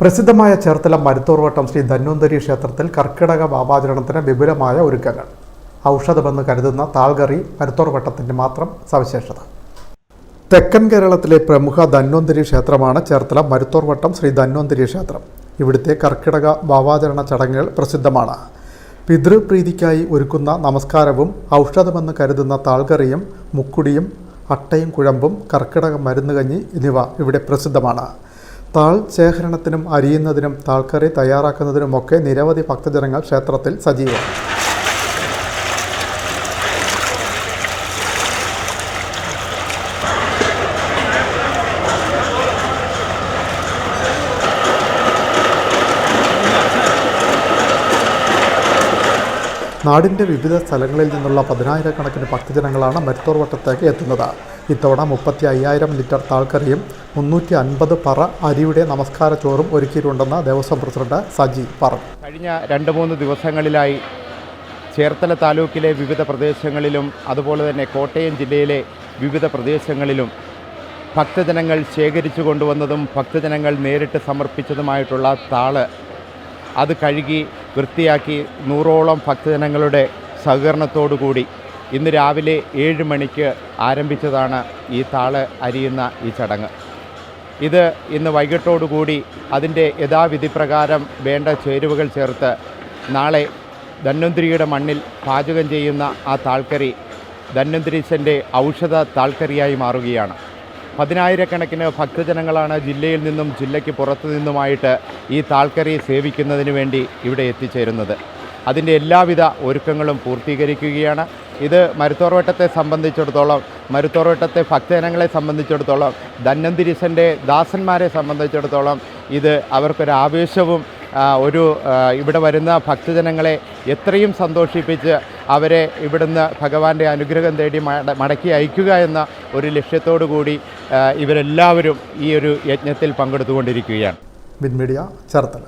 പ്രസിദ്ധമായ ചേർത്തല മരുത്തോർവട്ടം ശ്രീ ധന്വന്തരി ക്ഷേത്രത്തിൽ കർക്കിടക വാവാചരണത്തിന് വിപുലമായ ഒരുക്കങ്ങൾ. ഔഷധമെന്ന് കരുതുന്ന താൾകറി മരുത്തോർവട്ടത്തിന്റെ മാത്രം സവിശേഷത. തെക്കൻ കേരളത്തിലെ പ്രമുഖ ധന്വന്തരി ക്ഷേത്രമാണ് ചേർത്തല മരുത്തോർവട്ടം ശ്രീ ധന്വന്തരി ക്ഷേത്രം. ഇവിടുത്തെ കർക്കിടക വാവാചരണ ചടങ്ങുകൾ പ്രസിദ്ധമാണ്. പിതൃപ്രീതിക്കായി ഒരുക്കുന്ന നമസ്കാരവും ഔഷധമെന്ന് കരുതുന്ന താൾകറിയും മുക്കുടിയും അട്ടയും കുഴമ്പും കർക്കിടക മരുന്നുകഞ്ഞി എന്നിവ ഇവിടെ പ്രസിദ്ധമാണ്. താൾ ശേഖരണത്തിനും അരിയുന്നതിനും താൾക്കറി തയ്യാറാക്കുന്നതിനുമൊക്കെ നിരവധി ഭക്തജനങ്ങൾ ക്ഷേത്രത്തിൽ സജീവമാണ് നാടിന്റെ വിവിധ സ്ഥലങ്ങളിൽ നിന്നുള്ള പതിനായിരക്കണക്കിന് ഭക്തജനങ്ങളാണ് മരുത്തോർ വട്ടത്തേക്ക് എത്തുന്നത്. ഇത്തവണ മുപ്പത്തി അയ്യായിരം ലിറ്റർ താൾക്കറിയും മുന്നൂറ്റി അൻപത് പറ അരിയുടെ നമസ്കാര ചോറും ഒരുക്കിയിട്ടുണ്ടെന്ന് ദേവസ്വം പ്രസിഡന്റ് സജി പറഞ്ഞു. കഴിഞ്ഞ രണ്ട് മൂന്ന് ദിവസങ്ങളിലായി ചേർത്തല താലൂക്കിലെ വിവിധ പ്രദേശങ്ങളിലും അതുപോലെ തന്നെ കോട്ടയം ജില്ലയിലെ വിവിധ പ്രദേശങ്ങളിലും ഭക്തജനങ്ങൾ ശേഖരിച്ചു കൊണ്ടുവന്നതും ഭക്തജനങ്ങൾ നേരിട്ട് സമർപ്പിച്ചതുമായിട്ടുള്ള താൾ അത് കഴുകി വൃത്തിയാക്കി നൂറോളം ഭക്തജനങ്ങളുടെ സഹകരണത്തോടുകൂടി ഇന്ന് രാവിലെ ഏഴ് മണിക്ക് ആരംഭിച്ചതാണ് ഈ താൾ അരിയുന്ന ഈ ചടങ്ങ്. ഇത് ഇന്ന് വൈകിട്ടോടുകൂടി അതിന്റെ യഥാവിധി പ്രകാരം വേണ്ട ചേരുവകൾ ചേർത്ത് നാളെ ധന്വന്തിരിയുടെ മണ്ണിൽ പാചകം ചെയ്യുന്ന ആ താൾക്കറി ധന്വന്തിരീശന്റെ ഔഷധ താൾക്കറിയായി മാറുകയാണ്. പതിനായിരക്കണക്കിന് ഭക്തജനങ്ങളാണ് ജില്ലയിൽ നിന്നും ജില്ലയ്ക്ക് പുറത്തു നിന്നുമായിട്ട് ഈ താൾക്കറി സേവിക്കുന്നതിന് വേണ്ടി ഇവിടെ എത്തിച്ചേരുന്നത്. അതിന്റെ എല്ലാവിധ ഒരുക്കങ്ങളും പൂർത്തീകരിക്കുകയാണ്. ഇത് മരുത്തോർവട്ടത്തെ സംബന്ധിച്ചിടത്തോളം മരുത്തോർവട്ടത്തെ ഭക്തജനങ്ങളെ സംബന്ധിച്ചിടത്തോളം ധന്വന്തിരിശന്റെ ദാസന്മാരെ സംബന്ധിച്ചിടത്തോളം ഇത് അവർക്കൊരു ആവേശവും ഒരു ഇവിടെ വരുന്ന ഭക്തജനങ്ങളെ എത്രയും സന്തോഷിപ്പിച്ച് അവരെ ഇവിടുന്ന് ഭഗവാന്റെ അനുഗ്രഹം തേടി മടക്കി അയക്കുക എന്ന ഒരു ലക്ഷ്യത്തോടു കൂടി ഇവരെല്ലാവരും ഈ ഒരു യജ്ഞത്തിൽ പങ്കെടുത്തുകൊണ്ടിരിക്കുകയാണ്. Win media Cherthala.